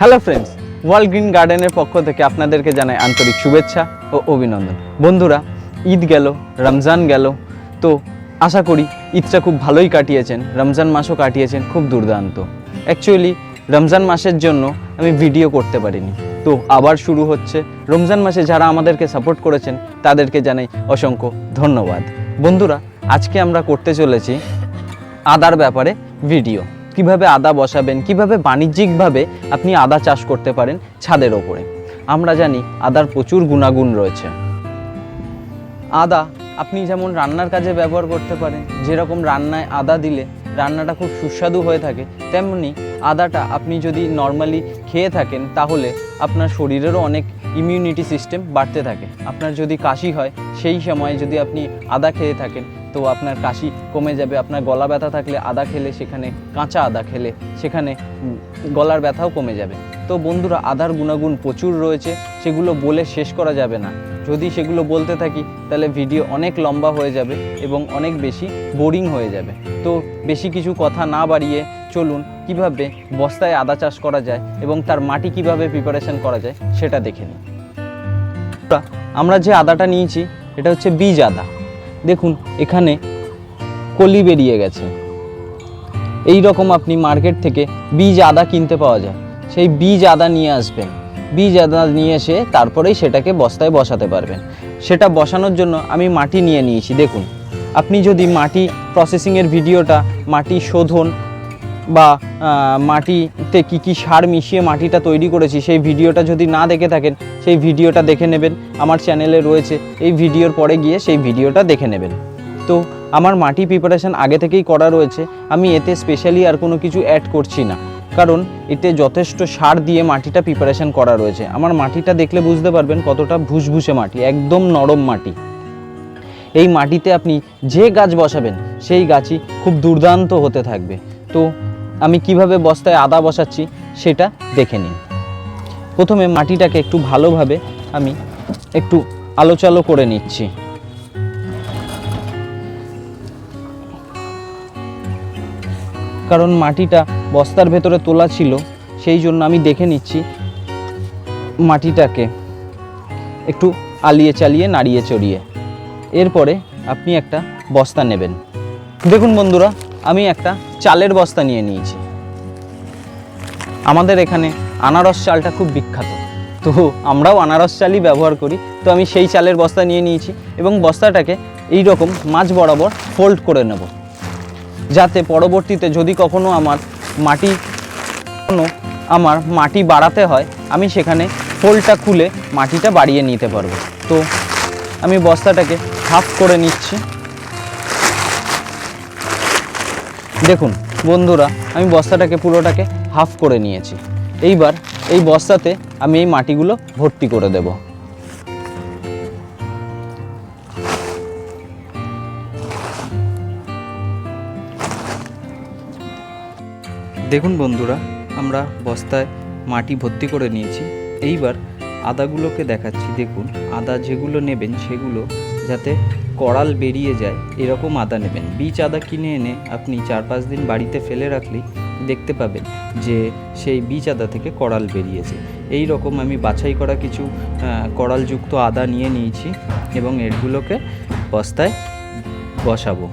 Hello friends world green গার্ডেনের পক্ষ থেকে আপনাদেরকে জানাই আন্তরিক শুভেচ্ছা ও অভিনন্দন। বন্ধুরা, ঈদ গেল, রমজান গেল, তো আশা করি ঈদটা খুব ভালোই কাটিয়েছেন, রমজান মাসও কাটিয়েছেন খুব দুর্দান্ত। অ্যাকচুয়ালি রমজান মাসের জন্য আমি ভিডিও করতে পারিনি। তো আবার শুরু হচ্ছে। রমজান মাসে যারা আমাদেরকে সাপোর্ট করেছেন, তাদেরকে জানাই অসংখ্য ধন্যবাদ। বন্ধুরা, আজকে আমরা করতে চলেছি আদার ব্যাপারে ভিডিও কীভাবে আদা বসাবেন, কীভাবে বাণিজ্যিকভাবে আপনি আদা চাষ করতে পারেন ছাদের ওপরে। আমরা জানি আদার প্রচুর গুণাগুণ রয়েছে। আদা আপনি যেমন রান্নার কাজে ব্যবহার করতে পারেন, যেরকম রান্নায় আদা দিলে রান্নাটা খুব সুস্বাদু হয়ে থাকে। তেমনি আদাটা আপনি যদি নর্মালি খেয়ে থাকেন, তাহলে আপনার শরীরেরও অনেক ইমিউনিটি সিস্টেম বাড়তে থাকে। আপনার যদি কাশি হয়, সেই সময় যদি আপনি আদা খেয়ে থাকেন, তো আপনার কাশি কমে যাবে, আপনার গলা ব্যথা থাকলে আদা খেলে, সেখানে কাঁচা আদা খেলে, সেখানে গলার ব্যথাও কমে যাবে। তো বন্ধুরা, আদার গুণাগুণ প্রচুর রয়েছে, সেগুলো বলে শেষ করা যাবে না। যদি সেগুলো বলতে থাকি, তাহলে ভিডিও অনেক লম্বা হয়ে যাবে এবং অনেক বেশি বোরিং হয়ে যাবে। তো বেশি কিছু কথা না বাড়িয়ে চলুন, কীভাবে বস্তায় আদা চাষ করা যায় এবং তার মাটি কীভাবে প্রিপারেশন করা যায়, সেটা দেখে নিই। আমরা যে আদাটা নিয়েছি, এটা হচ্ছে বীজ আদা। দেখুন, এখানে কলি বেরিয়ে গেছে। এই রকম আপনি মার্কেট থেকে বীজ আদা কিনতে পাওয়া যায়। সেই বীজ আদা নিয়ে আসবেন। বীজ আদা নিয়ে এসে তারপরেই সেটাকে বস্তায় বসাতে পারবেন। সেটা বসানোর জন্য আমি মাটি নিয়ে নিয়েছি, দেখুন। আপনি যদি মাটি প্রসেসিংয়ের ভিডিওটা, মাটি শোধন বা মাটিতে কি কি সার মিশিয়ে মাটিটা তৈরি করেছি, সেই ভিডিওটা যদি না দেখে থাকেন, সেই ভিডিওটা দেখে নেবেন। আমার চ্যানেলে রয়েছে, এই ভিডিওর পরে গিয়ে সেই ভিডিওটা দেখে নেবেন। তো, আমার মাটি প্রিপারেশন আগে থেকেই করা রয়েছে। আমি এতে স্পেশালি আর কোনো কিছু অ্যাড করছি না। কারণ এতে যথেষ্ট সার দিয়ে মাটিটা প্রিপারেশন করা রয়েছে। আমার মাটিটা দেখলে বুঝতে পারবেন কতটা ভুসভুসে মাটি, একদম নরম মাটি। এই মাটিতে আপনি যে গাছ বসাবেন, সেই গাছই খুব দুর্দান্ত হতে থাকবে। তো আমি কীভাবে বস্তায় আদা বসাচ্ছি, সেটা দেখে নিন। প্রথমে মাটিটাকে একটু ভালোভাবে আমি একটু আলোচালো করে নিচ্ছি। কারণ মাটিটা বস্তার ভেতরে তোলা ছিল, সেই জন্য আমি দেখে নিচ্ছি মাটিটাকে একটু আলিয়ে চালিয়ে, নাড়িয়ে চড়িয়ে। এরপরে আপনি একটা বস্তা নেবেন। দেখুন বন্ধুরা, আমি একটা চালের বস্তা নিয়ে নিয়েছি। আমাদের এখানে আনারস চালটা খুব বিখ্যাত। তো আমরাও আনারস চালই ব্যবহার করি। তো আমি সেই চালের বস্তা নিয়ে নিয়েছি এবং বস্তাটাকে এই রকম মাছ বরাবর ফোল্ড করে নেব। যাতে পরবর্তীতে যদি কখনো আমার মাটি কখনো আমার মাটি বাড়াতে হয়, আমি সেখানে ফোল্ডটা খুলে মাটিটা বাড়িয়ে নিতে পারব। তো আমি বস্তাটাকে হাফ করে নিচ্ছি। দেখুন বন্ধুরা, আমি বস্তাটাকে পুরোটাকে হাফ করে নিয়েছি। এইবার এই বস্তাতে আমি এই মাটিগুলো ভর্তি করে দেব। দেখুন বন্ধুরা আমরা বস্তায় মাটি ভর্তি করে নিয়েছি। এইবার আদাগুলোকে দেখাচ্ছি দেখুন। আদা যেগুলো নেবেন সেগুলো যাতে কড়াল বেরিয়ে যায় এরকম আদা নেবেন। বীজ আদা কিনে এনে আপনি চার পাঁচ দিন বাড়িতে ফেলে রাখলেই দেখতে পাবেন যে সেই বীজ আদা থেকে কড়াল বেরিয়েছে। এই রকম আমি বাছাই করা কিছু আহ, কড়ালযুক্ত আদা নিয়ে নিয়েছি এবং এগুলোকে বস্তায় বসাবো।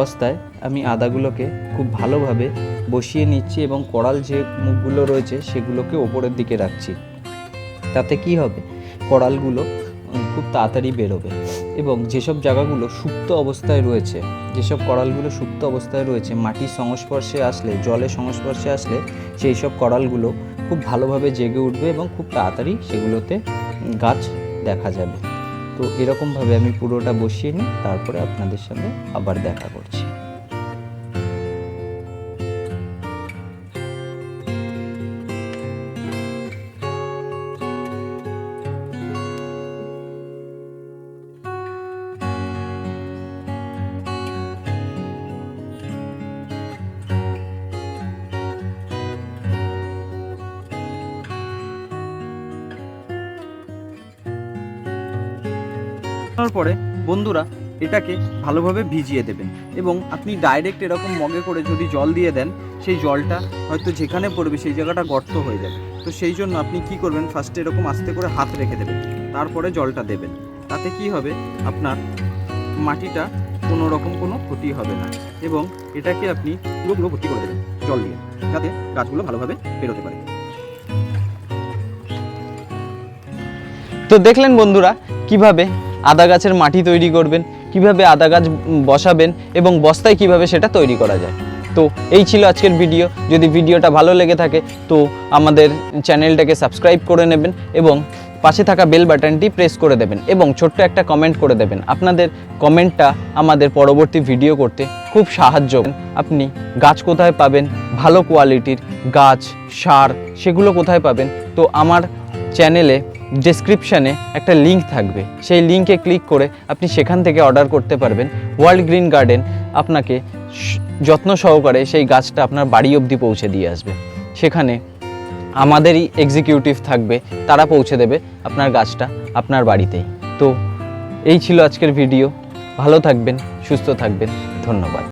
অবস্থায় আমি আদাগুলোকে খুব ভালোভাবে বসিয়ে নিচ্ছি এবং কড়াল যে মুখগুলো রয়েছে সেগুলোকে ওপরের দিকে রাখছি। তাতে কি হবে? কড়ালগুলো খুব তাড়াতাড়ি বেরোবে এবং যেসব জায়গাগুলো সুপ্ত অবস্থায় রয়েছে, যেসব কড়ালগুলো সুপ্ত অবস্থায় রয়েছে মাটির সংস্পর্শে আসলে জলের সংস্পর্শে আসলে সেই সব কড়ালগুলো খুব ভালোভাবে জেগে উঠবে এবং খুব তাড়াতাড়ি সেগুলোতে গাছ দেখা যাবে। তো এরকমভাবে আমি পুরোটা বসিয়ে নিই তারপরে আপনাদের সঙ্গে আবার দেখা করছি। ওঠানোর পরে বন্ধুরা এটাকে ভালোভাবে ভিজিয়ে দেবেন এবং আপনি ডাইরেক্ট এরকম মগে করে যদি জল দিয়ে দেন, সেই জলটা হয়তো যেখানে পড়বে সেই জায়গাটা গর্ত হয়ে যাবে। তো সেই জন্য আপনি কি করবেন ফার্স্টে এরকম আস্তে করে হাত রেখে দেবেন, তারপরে জলটা দেবেন। তাতে কি হবে, আপনার মাটিটা কোনো রকম কোনো ক্ষতি হবে না এবং এটাকে আপনি পুরোপুরো ভর্তি করে দেবেন জল দিয়ে, যাতে গাছগুলো ভালোভাবে বেরোতে পারে। তো দেখলেন বন্ধুরা, কীভাবে আদা গাছের মাটি তৈরি করবেন, কীভাবে আদা গাছ বসাবেন এবং বস্তায় কীভাবে সেটা তৈরি করা যায়। তো এই ছিল আজকের ভিডিও। যদি ভিডিওটা ভালো লেগে থাকে, তো আমাদের চ্যানেলটাকে সাবস্ক্রাইব করে নেবেন এবং পাশে থাকা বেল বাটনটি প্রেস করে দেবেন এবং ছোট্ট একটা কমেন্ট করে দেবেন। আপনাদের কমেন্টটা আমাদের পরবর্তী ভিডিও করতে খুব সাহায্য আপনি গাছ কোথায় পাবেন, ভালো কোয়ালিটির গাছ, সার, সেগুলো কোথায় পাবেন, তো আমার চ্যানেলে ডেসক্রিপশানে একটা লিঙ্ক থাকবে। সেই লিঙ্কে ক্লিক করে আপনি সেখান থেকে অর্ডার করতে পারবেন। ওয়ার্ল্ড গ্রিন গার্ডেন আপনাকে যত্ন সহকারে সেই গাছটা আপনার বাড়ি অবধি পৌঁছে দিয়ে আসবে। সেখানে আমাদেরই এক্সিকিউটিভ থাকবে, তারা পৌঁছে দেবে আপনার গাছটা আপনার বাড়িতেই। তো এই ছিল আজকের ভিডিও ভালো থাকবেন, সুস্থ থাকবেন। ধন্যবাদ।